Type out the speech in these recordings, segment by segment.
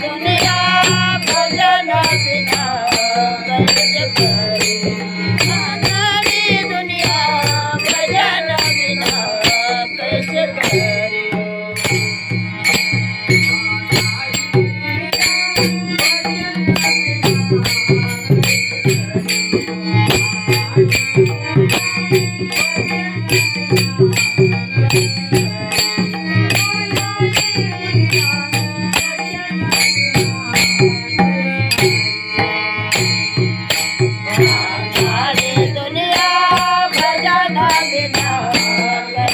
दुनिया भजन बिना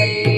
Bye.